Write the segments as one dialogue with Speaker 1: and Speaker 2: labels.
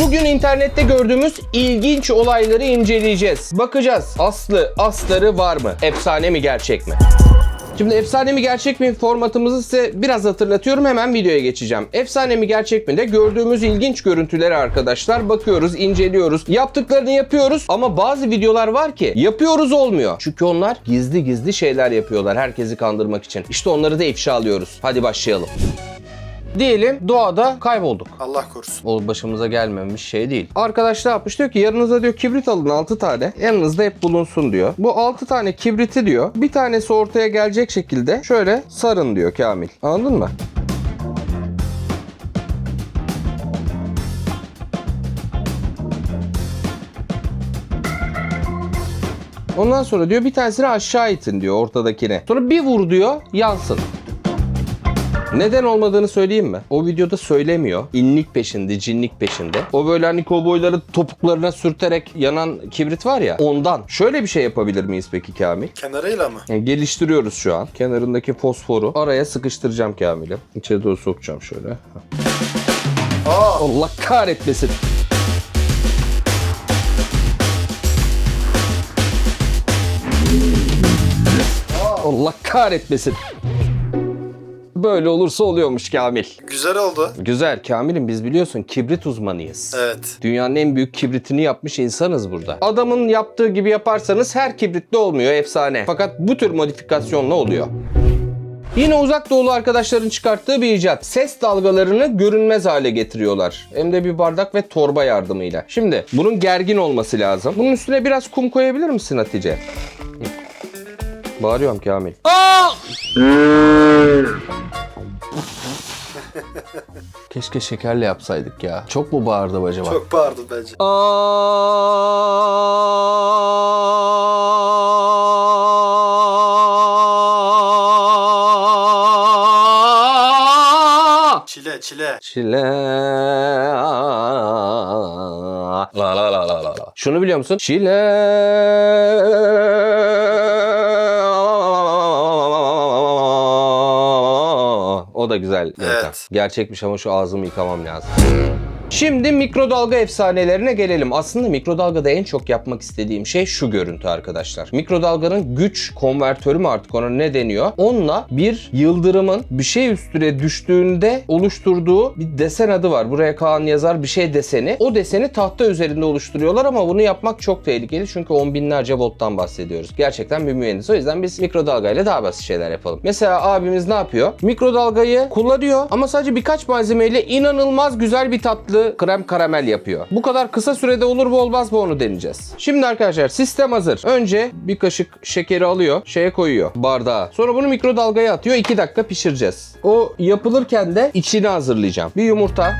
Speaker 1: Bugün internette gördüğümüz ilginç olayları inceleyeceğiz. Bakacağız aslı astarı var mı? Efsane mi gerçek mi? Şimdi efsane mi gerçek mi formatımızı size biraz hatırlatıyorum hemen videoya geçeceğim. Efsane mi gerçek mi de gördüğümüz ilginç görüntüleri arkadaşlar bakıyoruz, inceliyoruz. Yaptıklarını yapıyoruz ama bazı videolar var ki yapıyoruz olmuyor. Çünkü onlar gizli gizli şeyler yapıyorlar herkesi kandırmak için. İşte onları da ifşa alıyoruz. Hadi başlayalım. Diyelim doğada kaybolduk.
Speaker 2: Allah korusun.
Speaker 1: O başımıza gelmemiş şey değil. Arkadaş ne yapmış? Diyor ki yanınıza diyor kibrit alın 6 tane. Yanınızda hep bulunsun diyor. Bu 6 tane kibriti diyor. Bir tanesi ortaya gelecek şekilde şöyle sarın diyor Kamil. Anladın mı? Ondan sonra diyor bir tanesini aşağı itin diyor ortadakine. Sonra bir vur diyor yansın. Neden olmadığını söyleyeyim mi? O videoda söylemiyor. İnlik peşinde, cinlik peşinde. O böyle hani kovboyları topuklarına sürterek yanan kibrit var ya ondan. Şöyle bir şey yapabilir miyiz peki Kamil?
Speaker 2: Kenarıyla mı?
Speaker 1: Yani geliştiriyoruz şu an. Kenarındaki fosforu araya sıkıştıracağım Kamil'i. İçeri doğru sokacağım şöyle.
Speaker 2: Aa,
Speaker 1: Allah kahretmesin. Allah kahretmesin. Böyle olursa oluyormuş Kamil.
Speaker 2: güzel oldu.
Speaker 1: Güzel Kamil'im biz biliyorsun kibrit uzmanıyız.
Speaker 2: Evet.
Speaker 1: Dünyanın en büyük kibritini yapmış insanız burada. Adamın yaptığı gibi yaparsanız her kibritli olmuyor efsane. Fakat bu tür modifikasyonla oluyor. Yine uzak doğulu arkadaşların çıkarttığı bir icat. Ses dalgalarını görünmez hale getiriyorlar. Hem de bir bardak ve torba yardımıyla. Şimdi bunun gergin olması lazım. Bunun üstüne biraz kum koyabilir misin Hatice? Bağırıyorum Kamil. Aa! Keşke şekerle yapsaydık ya. Çok mu bağırdım acaba?
Speaker 2: Çok bağırdı bence. Çile çile.
Speaker 1: Çile. La la la la la. la. Şunu biliyor musun? Çile. Da güzel.
Speaker 2: Evet.
Speaker 1: Gerçekmiş ama şu ağzımı yıkamam lazım. Şimdi mikrodalga efsanelerine gelelim. Aslında mikrodalgada en çok yapmak istediğim şey şu görüntü arkadaşlar. Mikrodalganın güç konvertörü mü artık ona ne deniyor? Onunla bir yıldırımın bir şey üstüne düştüğünde oluşturduğu bir desen adı var. Buraya Kaan yazar bir şey deseni. O deseni tahta üzerinde oluşturuyorlar ama bunu yapmak çok tehlikeli çünkü on binlerce volttan bahsediyoruz. Gerçekten bir mühendis. O yüzden biz mikrodalgayla daha basit şeyler yapalım. Mesela abimiz ne yapıyor? Mikrodalgayı kullanıyor ama sadece birkaç malzemeyle inanılmaz güzel bir tatlı krem karamel yapıyor. Bu kadar kısa sürede olur mu olmaz mı onu deneyeceğiz. Şimdi arkadaşlar sistem hazır. Önce bir kaşık şekeri alıyor, şeye koyuyor bardağa. Sonra bunu mikrodalgaya atıyor. 2 dakika pişireceğiz. O yapılırken de içini hazırlayacağım. Bir yumurta.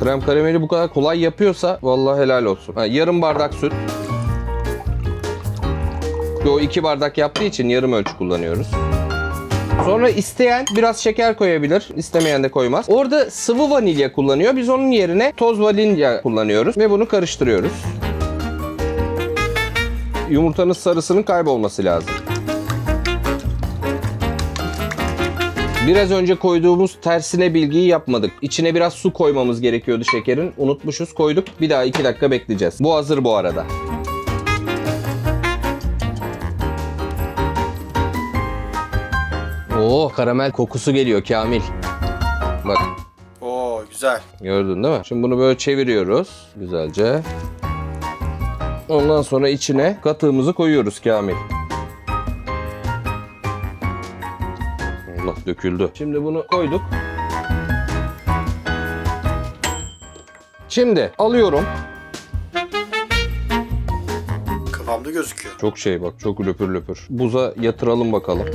Speaker 1: Krem karameli bu kadar kolay yapıyorsa vallahi helal olsun. Ha, yarım bardak süt. O iki bardak yaptığı için yarım ölçü kullanıyoruz. Sonra isteyen biraz şeker koyabilir. istemeyen de koymaz. Orada sıvı vanilya kullanıyor. Biz onun yerine toz vanilya kullanıyoruz. Ve bunu karıştırıyoruz. Yumurtanın sarısının kaybolması lazım. Biraz önce koyduğumuz tersine bilgiyi yapmadık. İçine biraz su koymamız gerekiyordu şekerin. Unutmuşuz koyduk. Bir daha 2 dakika bekleyeceğiz. Bu hazır bu arada. Oo karamel kokusu geliyor Kamil. Bak
Speaker 2: Oo güzel.
Speaker 1: gördün değil mi? Şimdi bunu böyle çeviriyoruz güzelce. Ondan sonra içine katığımızı koyuyoruz Kamil. Allah döküldü. Şimdi bunu koyduk. Şimdi alıyorum.
Speaker 2: Kıvamlı gözüküyor.
Speaker 1: Çok şey bak çok löpür löpür. Buza yatıralım bakalım.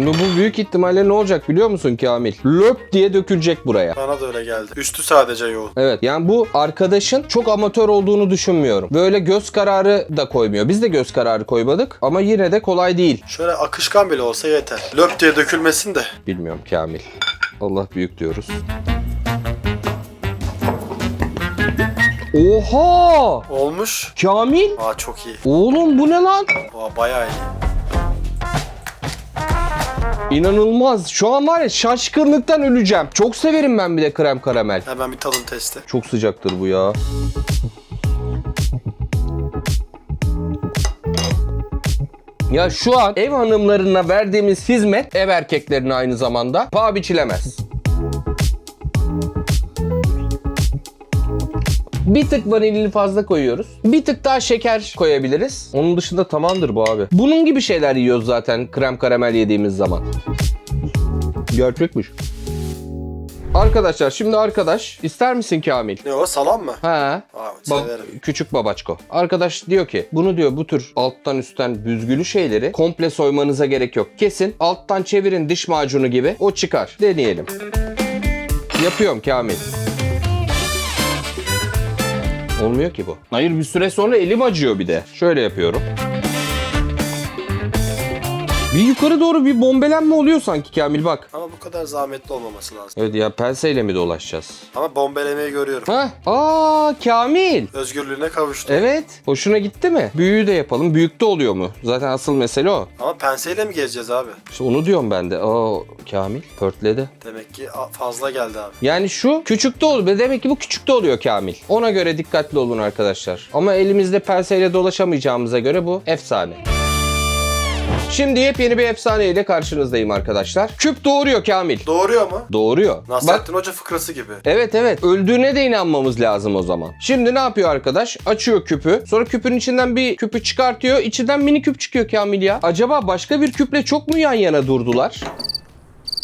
Speaker 1: Şimdi bu büyük ihtimalle ne olacak biliyor musun Kamil? Löp diye dökülecek buraya.
Speaker 2: Bana da öyle geldi. Üstü sadece yoğun.
Speaker 1: Evet yani bu arkadaşın çok amatör olduğunu düşünmüyorum. Böyle göz kararı da koymuyor. Biz de göz kararı koymadık ama yine de kolay değil.
Speaker 2: Şöyle akışkan bile olsa yeter. Löp diye dökülmesin de.
Speaker 1: Bilmiyorum Kamil. Allah büyük diyoruz. Oha!
Speaker 2: Olmuş.
Speaker 1: Kamil!
Speaker 2: Aa çok iyi.
Speaker 1: Oğlum bu ne lan?
Speaker 2: Aa bayağı iyi.
Speaker 1: İnanılmaz. Şu an var ya şaşkınlıktan öleceğim. Çok severim ben bir de krem karamel.
Speaker 2: Hemen bir tadım testi.
Speaker 1: Çok sıcaktır bu ya. Ya şu an ev hanımlarına verdiğimiz hizmet ev erkeklerine aynı zamanda paha biçilemez. Bir tık vanilini fazla koyuyoruz. Bir tık daha şeker koyabiliriz. Onun dışında tamamdır bu abi. Bunun gibi şeyler yiyoruz zaten krem karamel yediğimiz zaman. Gerçekmiş. Arkadaşlar şimdi arkadaş ister misin Kamil?
Speaker 2: Ne o salam mı?
Speaker 1: He.
Speaker 2: Aa,
Speaker 1: Ba-
Speaker 2: severim.
Speaker 1: küçük babaçko. Arkadaş diyor ki bunu diyor bu tür alttan üstten büzgülü şeyleri komple soymanıza gerek yok. Kesin alttan çevirin diş macunu gibi o çıkar. Deneyelim. Yapıyorum Kamil. Olmuyor ki bu. Hayır bir süre sonra elim acıyor bir de. Şöyle yapıyorum. Bir yukarı doğru bir bombelenme oluyor sanki Kamil bak.
Speaker 2: Ama bu kadar zahmetli olmaması lazım.
Speaker 1: Evet ya penseyle mi dolaşacağız?
Speaker 2: Ama bombelemeyi görüyorum.
Speaker 1: Ha? Aa Kamil.
Speaker 2: Özgürlüğüne kavuştu.
Speaker 1: Evet. Hoşuna gitti mi? Büyüğü de yapalım. Büyükte oluyor mu? Zaten asıl mesele o.
Speaker 2: Ama penseyle mi gezeceğiz abi?
Speaker 1: İşte onu diyorum ben de. Aa Kamil pörtledi.
Speaker 2: Demek ki fazla geldi abi.
Speaker 1: Yani şu küçükte oluyor. Demek ki bu küçükte oluyor Kamil. Ona göre dikkatli olun arkadaşlar. Ama elimizde penseyle dolaşamayacağımıza göre bu efsane. Şimdi yepyeni bir efsane ile karşınızdayım arkadaşlar. Küp doğuruyor Kamil.
Speaker 2: Doğuruyor mu?
Speaker 1: Doğuruyor.
Speaker 2: Nasrettin Hoca fıkrası gibi.
Speaker 1: Evet evet. Öldüğüne de inanmamız lazım o zaman. Şimdi ne yapıyor arkadaş? Açıyor küpü. Sonra küpün içinden bir küpü çıkartıyor. İçinden mini küp çıkıyor Kamil ya. Acaba başka bir küple çok mu yan yana durdular?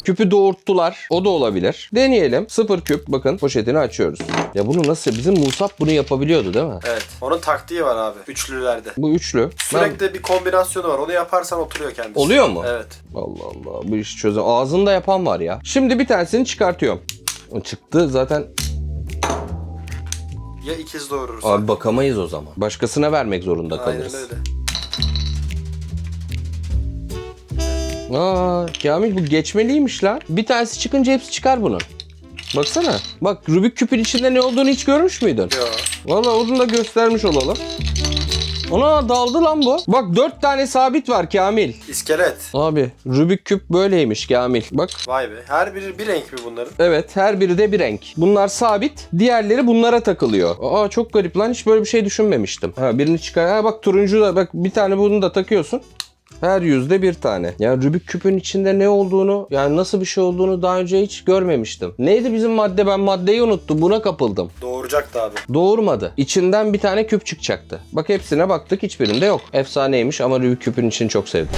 Speaker 1: Küpü doğurttular. O da olabilir. Deneyelim. Sıfır küp. Bakın poşetini açıyoruz. Ya bunu nasıl? Bizim Musab bunu yapabiliyordu değil mi?
Speaker 2: Evet. Onun taktiği var abi. Üçlülerde.
Speaker 1: Bu üçlü.
Speaker 2: Sürekli bir kombinasyonu var. Onu yaparsan oturuyor kendisi.
Speaker 1: Oluyor mu?
Speaker 2: Evet.
Speaker 1: Allah Allah. Bu işi çözüm. Ağzında yapan var ya. Şimdi bir tanesini çıkartıyorum. O çıktı zaten.
Speaker 2: Ya ikiz doğurursa.
Speaker 1: Abi bakamayız o zaman. Başkasına vermek zorunda
Speaker 2: Aynen
Speaker 1: kalırız.
Speaker 2: öyle.
Speaker 1: Aa, Kamil bu geçmeliymiş lan. Bir tanesi çıkınca hepsi çıkar bunun. Baksana. Bak Rubik küpün içinde ne olduğunu hiç görmüş müydün?
Speaker 2: Yo.
Speaker 1: Valla onu da göstermiş olalım. Ona daldı lan bu. Bak dört tane sabit var Kamil.
Speaker 2: İskelet.
Speaker 1: Abi Rubik küp böyleymiş Kamil. Bak
Speaker 2: Vay be. Her biri bir renk mi bunların?
Speaker 1: evet her biri de bir renk. Bunlar sabit. Diğerleri bunlara takılıyor. Aa çok garip lan hiç böyle bir şey düşünmemiştim. Ha birini çıkar. Ha bak turuncu da bak bir tane bunu da takıyorsun. Her yüzde bir tane. Yani Rubik küpün içinde ne olduğunu yani nasıl bir şey olduğunu daha önce hiç görmemiştim. Neydi bizim madde ben maddeyi unuttum buna kapıldım.
Speaker 2: Doğuracaktı abi.
Speaker 1: Doğurmadı. İçinden bir tane küp çıkacaktı. Bak hepsine baktık hiçbirinde yok. Efsaneymiş ama Rubik küpün içini çok sevdim.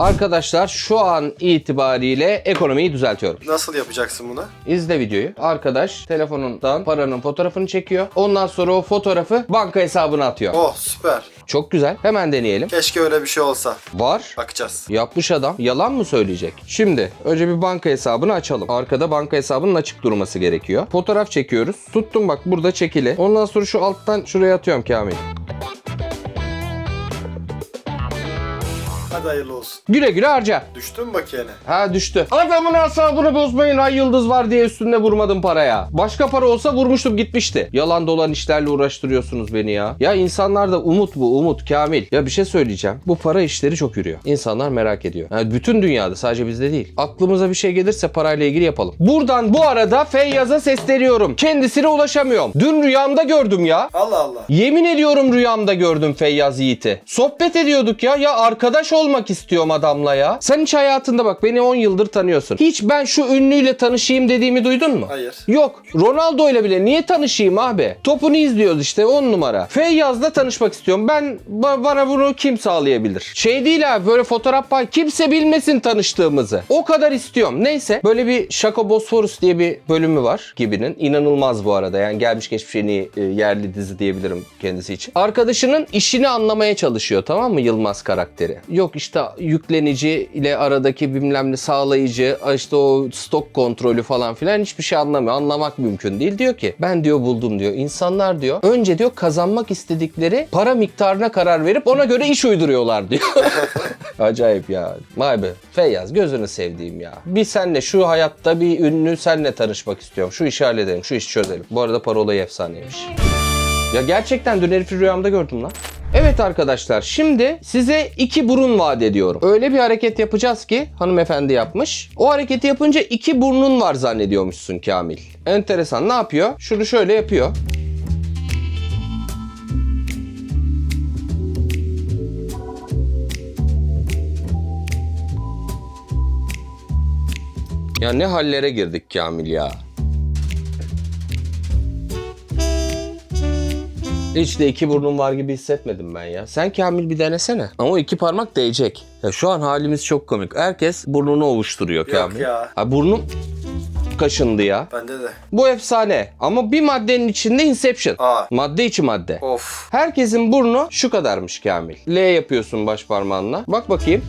Speaker 1: Arkadaşlar şu an itibariyle ekonomiyi düzeltiyorum.
Speaker 2: Nasıl yapacaksın bunu?
Speaker 1: İzle videoyu. Arkadaş telefonundan paranın fotoğrafını çekiyor. Ondan sonra o fotoğrafı banka hesabına atıyor.
Speaker 2: Oh süper.
Speaker 1: Çok güzel. Hemen deneyelim.
Speaker 2: Keşke öyle bir şey olsa.
Speaker 1: Var.
Speaker 2: Bakacağız.
Speaker 1: Yapmış adam. Yalan mı söyleyecek? Şimdi önce bir banka hesabını açalım. Arkada banka hesabının açık durması gerekiyor. Fotoğraf çekiyoruz. Tuttum bak burada çekili. Ondan sonra şu alttan şuraya atıyorum Kamil.
Speaker 2: Hadi hayırlı olsun.
Speaker 1: Güle güle harca.
Speaker 2: Düştü mü bakiyene?
Speaker 1: Ha düştü. Adamın asabını bozmayın ay yıldız var diye üstünde vurmadım paraya. Başka para olsa vurmuştum gitmişti. Yalan dolan işlerle uğraştırıyorsunuz beni ya. Ya insanlarda umut bu umut Kamil. Ya bir şey söyleyeceğim. Bu para işleri çok yürüyor. İnsanlar merak ediyor. Yani bütün dünyada sadece bizde değil. Aklımıza bir şey gelirse parayla ilgili yapalım. Buradan bu arada Feyyaz'a sesleniyorum. Kendisine ulaşamıyorum. Dün rüyamda gördüm ya.
Speaker 2: Allah Allah.
Speaker 1: Yemin ediyorum rüyamda gördüm Feyyaz Yiğit'i. Sohbet ediyorduk ya. Ya arkadaş olmak istiyorum adamla ya. Sen hiç hayatında bak beni 10 yıldır tanıyorsun. Hiç ben şu ünlüyle tanışayım dediğimi duydun mu?
Speaker 2: Hayır.
Speaker 1: Yok. Ronaldo ile bile niye tanışayım abi? Topunu izliyoruz işte 10 numara. Feyyaz'la tanışmak istiyorum. Ben ba- bana bunu kim sağlayabilir? Şey değil abi böyle fotoğraf pay kimse bilmesin tanıştığımızı. O kadar istiyorum. Neyse böyle bir Şaka Bosforus diye bir bölümü var gibinin. İnanılmaz bu arada. Yani gelmiş geçmiş en iyi e, yerli dizi diyebilirim kendisi için. Arkadaşının işini anlamaya çalışıyor tamam mı Yılmaz karakteri? Yok işte yüklenici ile aradaki bilmem ne sağlayıcı işte o stok kontrolü falan filan hiçbir şey anlamıyor. Anlamak mümkün değil. Diyor ki ben diyor buldum diyor. İnsanlar diyor önce diyor kazanmak istedikleri para miktarına karar verip ona göre iş uyduruyorlar diyor. Acayip ya. Vay be. Feyyaz gözünü sevdiğim ya. Bir senle şu hayatta bir ünlü senle tanışmak istiyorum. Şu işi halledelim. Şu işi çözelim. Bu arada para olayı efsaneymiş. Ya gerçekten dün herifi rüyamda gördüm lan. Evet arkadaşlar şimdi size iki burun vaat ediyorum. Öyle bir hareket yapacağız ki hanımefendi yapmış. O hareketi yapınca iki burnun var zannediyormuşsun Kamil. Enteresan ne yapıyor? Şunu şöyle yapıyor. Ya ne hallere girdik Kamil ya. Hiç de iki burnum var gibi hissetmedim ben ya. Sen Kamil bir denesene. Ama o iki parmak değecek. Ya şu an halimiz çok komik. Herkes burnunu ovuşturuyor Kamil.
Speaker 2: ya.
Speaker 1: Ha, burnum kaşındı ya.
Speaker 2: Bende de.
Speaker 1: Bu efsane. Ama bir maddenin içinde Inception.
Speaker 2: Aa.
Speaker 1: Madde içi madde.
Speaker 2: Of.
Speaker 1: Herkesin burnu şu kadarmış Kamil. L yapıyorsun baş parmağınla. Bak bakayım.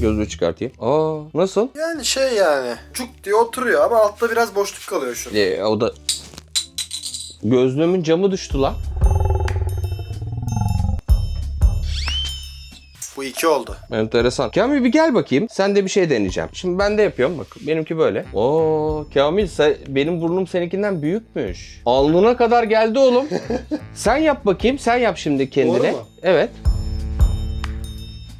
Speaker 1: Gözlüğü çıkartayım. Aa nasıl?
Speaker 2: Yani şey yani. Cuk diye oturuyor ama altta biraz boşluk kalıyor şu.
Speaker 1: E, o da... Gözlüğümün camı düştü lan.
Speaker 2: Bu iki oldu.
Speaker 1: Enteresan. Kamil bir gel bakayım. Sen de bir şey deneyeceğim. Şimdi ben de yapıyorum. Bak benimki böyle. Oo Kamil sen, benim burnum seninkinden büyükmüş. Alnına kadar geldi oğlum. sen yap bakayım. Sen yap şimdi kendine.
Speaker 2: mu?
Speaker 1: Evet.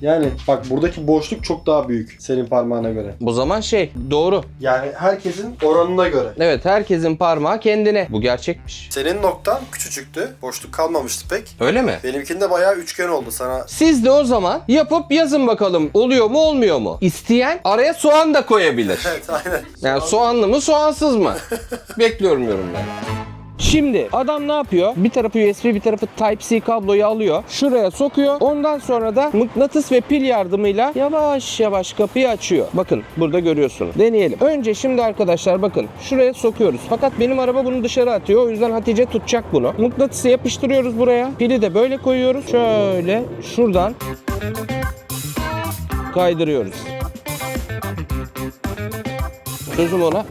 Speaker 3: Yani bak buradaki boşluk çok daha büyük senin parmağına göre.
Speaker 1: Bu zaman şey doğru.
Speaker 3: Yani herkesin oranına göre.
Speaker 1: Evet herkesin parmağı kendine. Bu gerçekmiş.
Speaker 2: Senin noktan küçücüktü. Boşluk kalmamıştı pek.
Speaker 1: Öyle mi?
Speaker 2: Benimkinde bayağı üçgen oldu sana.
Speaker 1: Siz de o zaman yapıp yazın bakalım oluyor mu olmuyor mu? İsteyen araya soğan da koyabilir.
Speaker 2: Evet aynen.
Speaker 1: Yani soğanlı mı soğansız mı? Bekliyorum yorumları. Şimdi adam ne yapıyor? Bir tarafı USB bir tarafı Type-C kabloyu alıyor. Şuraya sokuyor. Ondan sonra da mıknatıs ve pil yardımıyla yavaş yavaş kapıyı açıyor. Bakın burada görüyorsunuz. Deneyelim. Önce şimdi arkadaşlar bakın şuraya sokuyoruz. Fakat benim araba bunu dışarı atıyor. O yüzden Hatice tutacak bunu. Mıknatısı yapıştırıyoruz buraya. Pili de böyle koyuyoruz. Şöyle şuradan kaydırıyoruz. Sözüm ona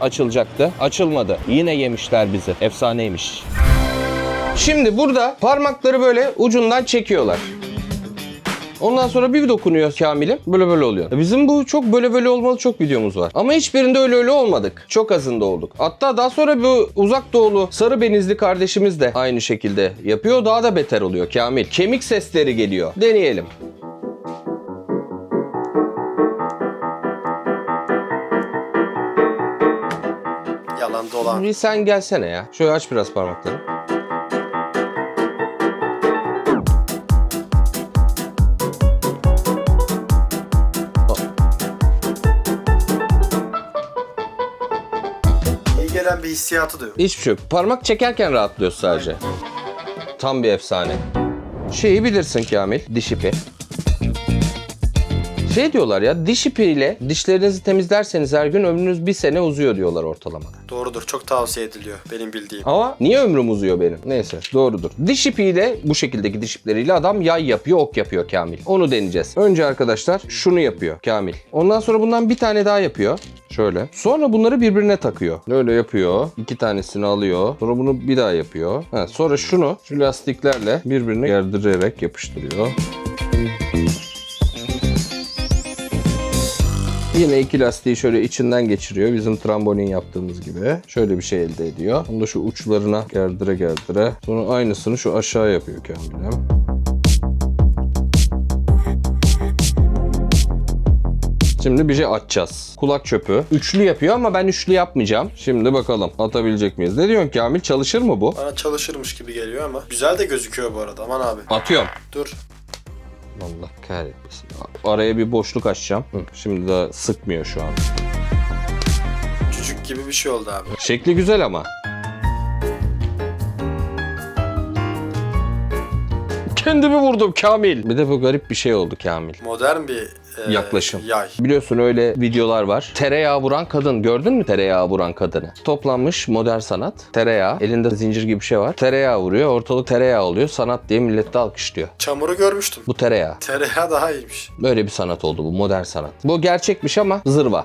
Speaker 1: açılacaktı. Açılmadı. Yine yemişler bizi. Efsaneymiş. Şimdi burada parmakları böyle ucundan çekiyorlar. Ondan sonra bir dokunuyor Kamil'im. Böyle böyle oluyor. Bizim bu çok böyle böyle olmalı çok videomuz var. Ama hiçbirinde öyle öyle olmadık. Çok azında olduk. Hatta daha sonra bu uzak doğulu sarı benizli kardeşimiz de aynı şekilde yapıyor. Daha da beter oluyor Kamil. Kemik sesleri geliyor. Deneyelim.
Speaker 2: Dolan.
Speaker 1: Bir sen gelsene ya. Şöyle aç biraz parmakları.
Speaker 2: İyi gelen bir hissiyatı da yok.
Speaker 1: Hiçbir şey yok. Parmak çekerken rahatlıyorsun sadece. Tam bir efsane. Şeyi bilirsin Kamil, diş ipi. Şey diyorlar ya, diş ipiyle dişlerinizi temizlerseniz her gün ömrünüz bir sene uzuyor diyorlar ortalamada.
Speaker 2: Doğrudur. Çok tavsiye ediliyor benim bildiğim.
Speaker 1: Ama niye ömrüm uzuyor benim? Neyse doğrudur. Diş ipiyle bu şekildeki diş ipleriyle adam yay yapıyor, ok yapıyor Kamil. Onu deneyeceğiz. Önce arkadaşlar şunu yapıyor Kamil. Ondan sonra bundan bir tane daha yapıyor. Şöyle. Sonra bunları birbirine takıyor. Böyle yapıyor. İki tanesini alıyor. Sonra bunu bir daha yapıyor. Ha, sonra şunu şu lastiklerle birbirine gerdirerek yapıştırıyor. Yine iki lastiği şöyle içinden geçiriyor. Bizim trambolin yaptığımız gibi. Şöyle bir şey elde ediyor. Onu da şu uçlarına gerdire gerdire. Sonra aynısını şu aşağı yapıyor Kamil'im. Şimdi bir şey atacağız. Kulak çöpü. Üçlü yapıyor ama ben üçlü yapmayacağım. Şimdi bakalım atabilecek miyiz? Ne diyorsun Kamil? Çalışır mı bu?
Speaker 2: Bana çalışırmış gibi geliyor ama. Güzel de gözüküyor bu arada. Aman abi.
Speaker 1: Atıyorum.
Speaker 2: Dur.
Speaker 1: Allah kahretmesin. Araya bir boşluk açacağım. Hı, Şimdi daha sıkmıyor şu an.
Speaker 2: Çocuk gibi bir şey oldu abi.
Speaker 1: Şekli güzel ama. Kendimi vurdum Kamil. Bir de bu garip bir şey oldu Kamil.
Speaker 2: Modern bir e,
Speaker 1: Yaklaşım.
Speaker 2: yay.
Speaker 1: Biliyorsun öyle videolar var. Tereyağı vuran kadın. Gördün mü tereyağı vuran kadını? Toplanmış modern sanat. Tereyağı. Elinde zincir gibi bir şey var. Tereyağı vuruyor. Ortalık tereyağı oluyor. Sanat diye millet de alkışlıyor.
Speaker 2: Çamuru görmüştüm.
Speaker 1: Bu tereyağı.
Speaker 2: Tereyağı daha iyiymiş.
Speaker 1: Böyle bir sanat oldu bu modern sanat. Bu gerçekmiş ama zırva.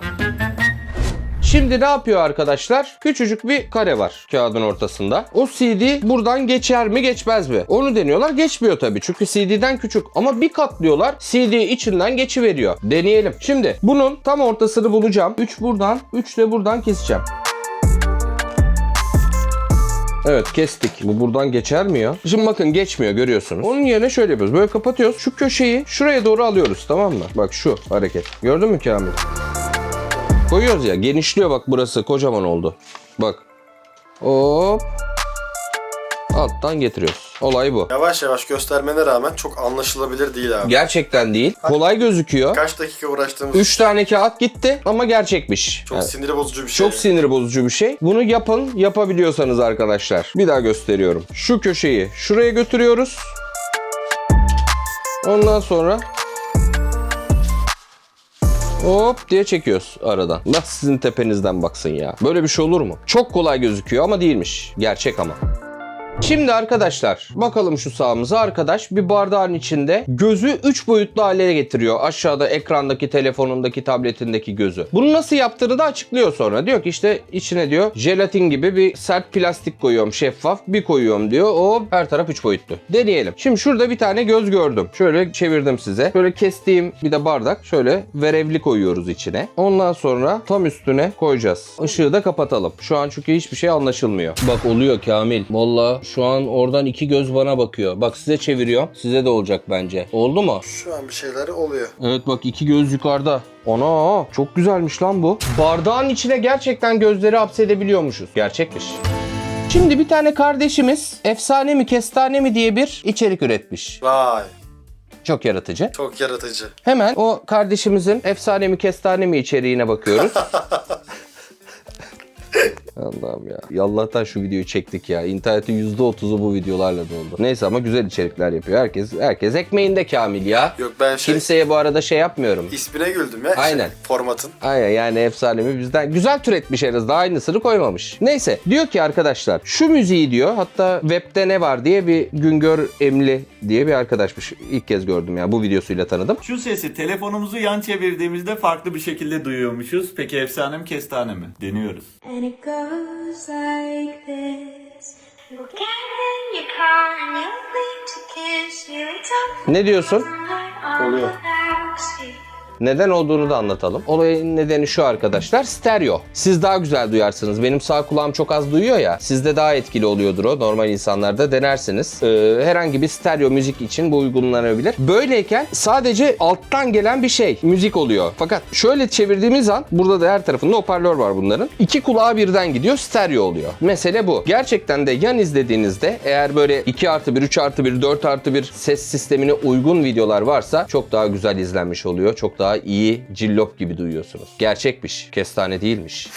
Speaker 1: Şimdi ne yapıyor arkadaşlar? Küçücük bir kare var kağıdın ortasında. O CD buradan geçer mi geçmez mi? Onu deniyorlar. Geçmiyor tabii çünkü CD'den küçük. Ama bir katlıyorlar. CD içinden geçiveriyor. Deneyelim. Şimdi bunun tam ortasını bulacağım. 3 buradan, 3 de buradan keseceğim. Evet kestik. Bu buradan geçer mi ya? Şimdi bakın geçmiyor görüyorsunuz. Onun yerine şöyle yapıyoruz. Böyle kapatıyoruz. Şu köşeyi şuraya doğru alıyoruz tamam mı? Bak şu hareket. Gördün mü Kamil? Koyuyoruz ya. Genişliyor bak burası. Kocaman oldu. Bak. Hop. Alttan getiriyoruz. Olay bu.
Speaker 2: Yavaş yavaş göstermene rağmen çok anlaşılabilir değil abi.
Speaker 1: Gerçekten değil. Kolay gözüküyor.
Speaker 2: Kaç dakika uğraştığımız
Speaker 1: 3 tane kağıt gitti ama gerçekmiş.
Speaker 2: çok
Speaker 1: Evet.
Speaker 2: sinir bozucu bir şey.
Speaker 1: Çok sinir bozucu bir şey. Bunu yapın, yapabiliyorsanız arkadaşlar. Bir daha gösteriyorum. Şu köşeyi şuraya götürüyoruz. Ondan sonra hop diye çekiyoruz aradan. Nasıl sizin tepenizden baksın ya. Böyle bir şey olur mu? Çok kolay gözüküyor ama değilmiş. Gerçek ama. Şimdi arkadaşlar bakalım şu sağımıza arkadaş bir bardağın içinde gözü 3 boyutlu hale getiriyor. Aşağıda ekrandaki telefonundaki tabletindeki gözü. Bunu nasıl yaptığını da açıklıyor sonra. Diyor ki işte içine diyor jelatin gibi bir sert plastik koyuyorum şeffaf bir koyuyorum diyor. O her taraf 3 boyutlu. Deneyelim. Şimdi şurada bir tane göz gördüm. Şöyle çevirdim size. Şöyle kestiğim bir de bardak. Şöyle verevli koyuyoruz içine. Ondan sonra tam üstüne koyacağız. Işığı da kapatalım. Şu an çünkü hiçbir şey anlaşılmıyor. Bak oluyor Kamil. Valla şu an oradan iki göz bana bakıyor. Bak size çeviriyorum. Size de olacak bence. Oldu mu?
Speaker 2: Şu an bir şeyler oluyor.
Speaker 1: Evet bak iki göz yukarıda. Ana çok güzelmiş lan bu. Bardağın içine gerçekten gözleri hapsedebiliyormuşuz. Gerçekmiş. Şimdi bir tane kardeşimiz efsane mi kestane mi diye bir içerik üretmiş.
Speaker 2: Vay.
Speaker 1: Çok yaratıcı.
Speaker 2: Çok yaratıcı.
Speaker 1: Hemen o kardeşimizin efsane mi kestane mi içeriğine bakıyoruz. Allah'ım ya. Allah'tan şu videoyu çektik ya. İnternetin %30'u bu videolarla doldu. Neyse ama güzel içerikler yapıyor. Herkes herkes ekmeğinde Kamil ya.
Speaker 2: Yok ben şey
Speaker 1: Kimseye bu arada şey yapmıyorum.
Speaker 2: ismine güldüm ya.
Speaker 1: Aynen.
Speaker 2: Şey, formatın.
Speaker 1: Aynen yani efsanemi bizden güzel türetmiş en azından aynısını koymamış. Neyse diyor ki arkadaşlar şu müziği diyor hatta webde ne var diye bir Güngör Emli diye bir arkadaşmış. İlk kez gördüm ya bu videosuyla tanıdım.
Speaker 4: Şu sesi telefonumuzu yan çevirdiğimizde farklı bir şekilde duyuyormuşuz. Peki efsane mi kestane mi? Deniyoruz.
Speaker 5: And it goes like this. You get in your car and you lean to kiss you. It's up
Speaker 1: Ne diyorsun?
Speaker 3: Oluyor.
Speaker 1: Neden olduğunu da anlatalım. Olayın nedeni şu arkadaşlar. Stereo. Siz daha güzel duyarsınız. Benim sağ kulağım çok az duyuyor ya. Sizde daha etkili oluyordur o. Normal insanlarda denersiniz. Ee, herhangi bir stereo müzik için bu uygulanabilir. Böyleyken sadece alttan gelen bir şey. Müzik oluyor. Fakat şöyle çevirdiğimiz an burada da her tarafında hoparlör var bunların. İki kulağa birden gidiyor. Stereo oluyor. Mesele bu. Gerçekten de yan izlediğinizde eğer böyle 2 artı 1, 3 artı 1, 4 artı 1 ses sistemine uygun videolar varsa çok daha güzel izlenmiş oluyor. Çok daha iyi cillop gibi duyuyorsunuz. Gerçekmiş. Kestane değilmiş.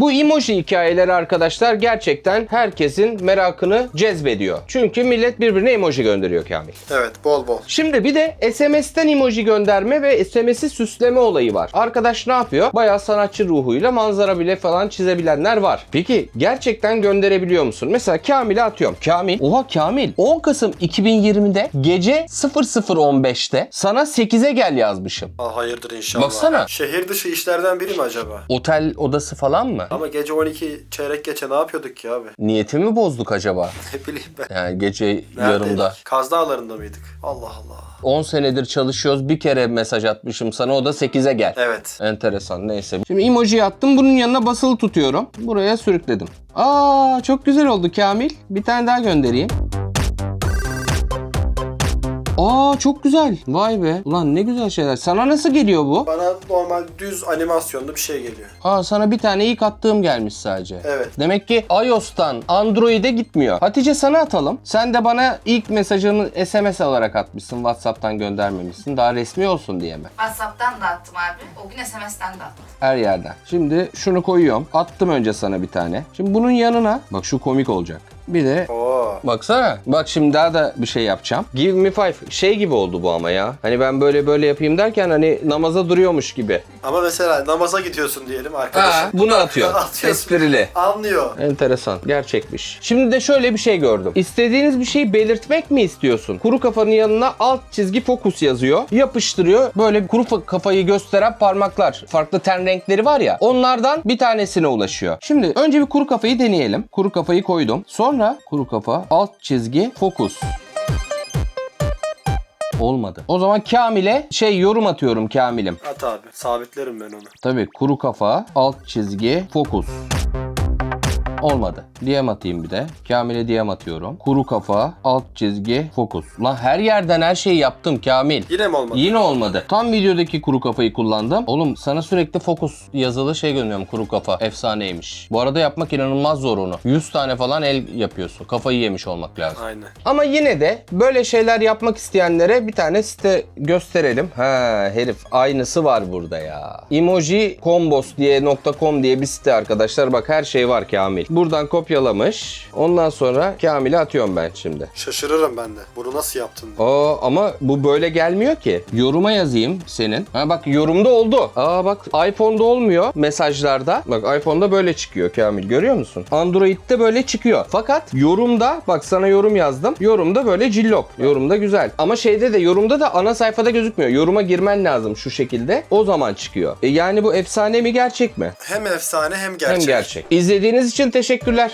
Speaker 1: Bu emoji hikayeleri arkadaşlar gerçekten herkesin merakını cezbediyor. Çünkü millet birbirine emoji gönderiyor Kamil.
Speaker 2: Evet bol bol.
Speaker 1: Şimdi bir de SMS'ten emoji gönderme ve SMS'i süsleme olayı var. Arkadaş ne yapıyor? Bayağı sanatçı ruhuyla manzara bile falan çizebilenler var. Peki gerçekten gönderebiliyor musun? Mesela Kamil'e atıyorum. Kamil, oha Kamil 10 Kasım 2020'de gece 00.15'te sana 8'e gel yazmışım.
Speaker 2: Aa, hayırdır inşallah.
Speaker 1: Baksana.
Speaker 2: Şehir dışı işlerden biri mi acaba?
Speaker 1: Otel odası falan mı?
Speaker 2: Ama gece 12 çeyrek geçe ne yapıyorduk ki abi?
Speaker 1: Niyetimi bozduk acaba?
Speaker 2: Ne bileyim ben.
Speaker 1: Yani gece
Speaker 2: Neredeydik?
Speaker 1: yarımda.
Speaker 2: Kaz Dağları'nda mıydık? Allah Allah.
Speaker 1: 10 senedir çalışıyoruz. Bir kere mesaj atmışım sana. O da 8'e gel.
Speaker 2: Evet.
Speaker 1: Enteresan neyse. Şimdi emoji attım. Bunun yanına basılı tutuyorum. Buraya sürükledim. Aa çok güzel oldu Kamil. Bir tane daha göndereyim. Aa çok güzel. Vay be. Ulan ne güzel şeyler. Sana nasıl geliyor bu?
Speaker 2: Bana normal düz animasyonlu bir şey geliyor.
Speaker 1: Aa sana bir tane ilk attığım gelmiş sadece.
Speaker 2: Evet.
Speaker 1: Demek ki iOS'tan Android'e gitmiyor. Hatice sana atalım. Sen de bana ilk mesajını SMS olarak atmışsın. WhatsApp'tan göndermemişsin. Daha resmi olsun diye mi?
Speaker 6: WhatsApp'tan da attım abi. O gün SMS'ten de attım.
Speaker 1: Her yerden. Şimdi şunu koyuyorum. Attım önce sana bir tane. Şimdi bunun yanına bak şu komik olacak. Bir de
Speaker 2: Oo.
Speaker 1: baksana. Bak şimdi daha da bir şey yapacağım. Give me five. Şey gibi oldu bu ama ya. Hani ben böyle böyle yapayım derken hani namaza duruyormuş gibi.
Speaker 2: Ama mesela namaza gidiyorsun diyelim arkadaşım.
Speaker 1: Ha, bunu atıyor.
Speaker 2: Atıyorsun.
Speaker 1: Esprili.
Speaker 2: Anlıyor.
Speaker 1: Enteresan. Gerçekmiş. Şimdi de şöyle bir şey gördüm. İstediğiniz bir şeyi belirtmek mi istiyorsun? Kuru kafanın yanına alt çizgi fokus yazıyor. Yapıştırıyor. Böyle kuru fa- kafayı gösteren parmaklar. Farklı ten renkleri var ya. Onlardan bir tanesine ulaşıyor. Şimdi önce bir kuru kafayı deneyelim. Kuru kafayı koydum. Sonra kuru kafa alt çizgi fokus. Olmadı. O zaman Kamil'e şey yorum atıyorum Kamil'im.
Speaker 2: At abi. Sabitlerim ben onu.
Speaker 1: Tabii kuru kafa alt çizgi fokus. Olmadı. DM atayım bir de. Kamil'e DM atıyorum. Kuru kafa, alt çizgi, fokus. Lan her yerden her şeyi yaptım Kamil.
Speaker 2: Yine mi olmadı?
Speaker 1: Yine olmadı. Tam videodaki kuru kafayı kullandım. Oğlum sana sürekli fokus yazılı şey gönderiyorum kuru kafa. Efsaneymiş. Bu arada yapmak inanılmaz zor onu. 100 tane falan el yapıyorsun. Kafayı yemiş olmak lazım.
Speaker 2: Aynen.
Speaker 1: Ama yine de böyle şeyler yapmak isteyenlere bir tane site gösterelim. Ha herif aynısı var burada ya. Emoji Combos diye .com diye bir site arkadaşlar. Bak her şey var Kamil. Buradan kopyalamış. Ondan sonra Kamil'e atıyorum ben şimdi.
Speaker 2: Şaşırırım ben de. Bunu nasıl yaptın?
Speaker 1: Aa ama bu böyle gelmiyor ki. Yoruma yazayım senin. Ha bak yorumda oldu. Aa bak iPhone'da olmuyor mesajlarda. Bak iPhone'da böyle çıkıyor Kamil görüyor musun? Android'de böyle çıkıyor. Fakat yorumda bak sana yorum yazdım. Yorumda böyle cillop. Yorumda güzel. Ama şeyde de yorumda da ana sayfada gözükmüyor. Yoruma girmen lazım şu şekilde. O zaman çıkıyor. E yani bu efsane mi gerçek mi?
Speaker 2: Hem efsane hem gerçek.
Speaker 1: Hem gerçek. İzlediğiniz için teşekkürler.